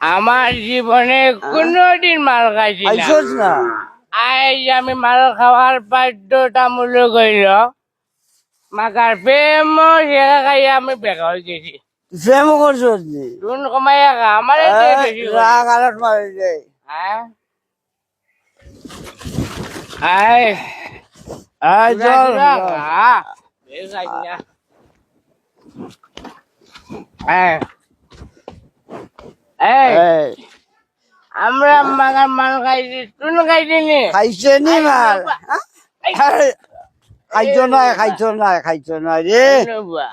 আমার জীবনে কোনোদিন মাল খাইছি না। না? আজ আমি মাল খাওয়ার বাধ্যতামূলক হইল। মাকার প্রেম সেরা খাই আমি বেকা হয়ে গেছি। প্রেম করছস নি? কমাই আমার বেশি রাগ আলাট মারি দে। হ্যাঁ আয়। আয় চল হ্যাঁ খাইছি না এই এই এই, আমরা মাগার মাল খাইছি তুই খাইছি নি? খাইছে নি মাল? খাইছো নাই খাইছো নাই খাইছো নাই রে।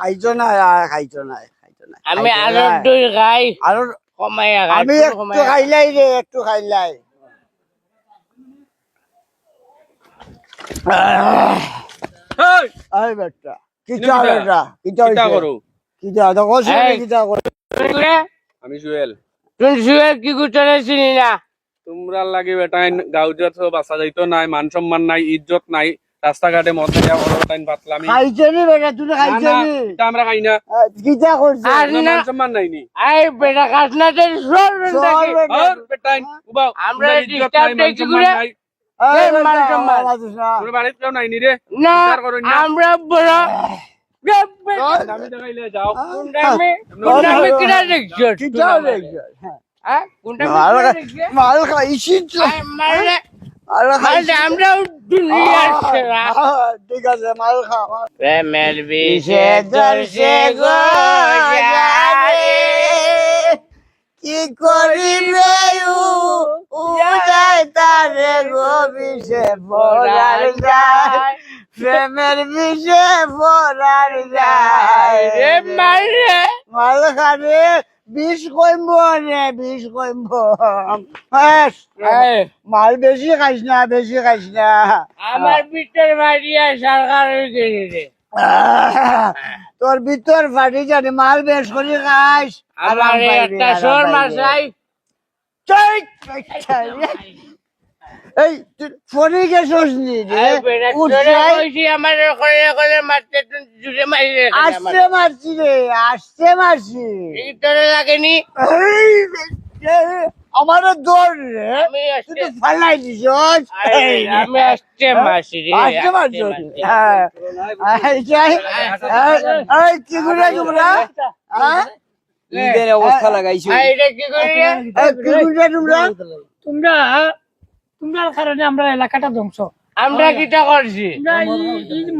খাইছো নাই আর খাইছো নাই খাইছো নাই আমি নাই। দই খাই আরও কমাই আমি একটু খাইলাই রে একটু খাইলাই। আই বেটা কিটা কিটা? বেটা কিটা হইছে করো? কিটা এই। কিটা করো আমি জুয়েল। কি করতে চিনি না তোমরা লাগে বেটাইন গাউজাত বাসা যাইতো নাই মান সম্মান নাই ইজ্জত নাই রাস্তাঘাটে মদ খাইয়া বড় বেটা তুই আমরা খাই না কিটা করছে আর না। মান সম্মান নাই নি আই বেটা কাজ না তেল সর বেটা। আর বেটাইন উবাও আমরা ইজ্জত নাই মান দেখি সম্মান ঘুরে। নাই এই এই বেটা, মান সম্মান। আওয়াজ দিস না। তোমরা বাড়িতে কেউ নাই নি রে না বিচার করুন না। আমরা বড় মাল খাইছি তো আই মারলে মাল খাইছি মারলে আমরা দুনিয়ার সেরা আহ, ঠিক আছে মাল খা প্রেমের বিষে দর্শে গো কি করিবে উদয় তারে গো বিষে পড়ার যায় প্রেমের বিষে পড়ার যায়। রে মারলে মাল খাবে বিষ কইব রে বিষ কইব মাল বেশি খাইস না বেশি খাইস না। আমার ভিতর বাড়িয়া সরকার রে তোর ভিতর ফাটি জানি মাল বেশ করে খাইস। আমার একটা মাসাই চৈত, এই তুই ফোনে গেছস নি রে উঠছাই আমার করে করে মারতে তুই জুড়ে মারি রে আসতে মারছি রে আসতে মারছি। তোরে লাগেনি? এই, এই, আমার দৌড় রে। আমি তুই ফালাই দিছস আমি আসতে মারছি রে। হ্যাঁ। এই কি করে তোমরা? হ্যাঁ? অবস্থা লাগাইছো। কি কি তোমরা তোমরা কারণে আমরা এলাকাটা ধ্বংস। আমরা কিটা করছি?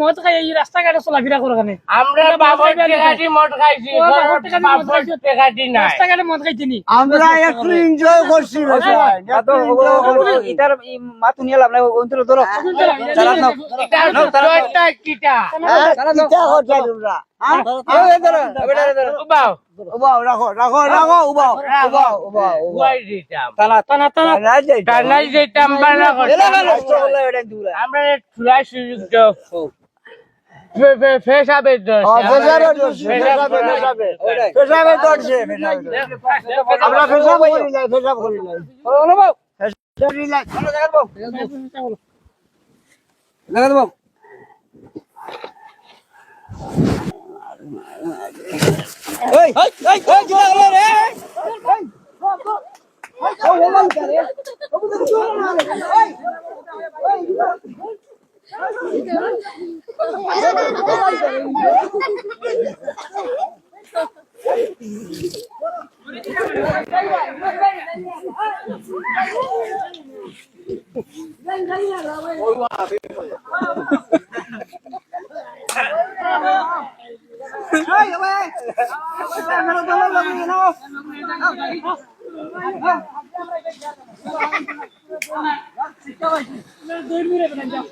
মদ খাই এই রাস্তাঘাটে চলাফেরা করো কেন? আমরা বাবর টেকাটি মদ খাইছি টেকাটি রাস্তাঘাটে মদ আমরা একটু এনজয় করছি। ইতার মাতু নিয়ে লাভ নাই অন্তর ধরো। কিটা কিটা? হ্যাঁ, কিটা হ্যাঁ? না আমরা ঠুলা সুযোগ দাও ফে- ফে- দোষ। ও, ফেসাবে ধরছে, ফেসাবে ফেসাবে, ফেসাবে। ওইটাই ফেসাবে ধরছে, ফেসাবে ধরছে। আমরা ফেসাব করি নাই, ফেসাব করি নাই। ওলো বাবু করি নাই। ওলো জায়গা বাবু জায়গা বাবু এই এই এই এই কি লাগল রে দৌড় মেরে বেড়ান যাও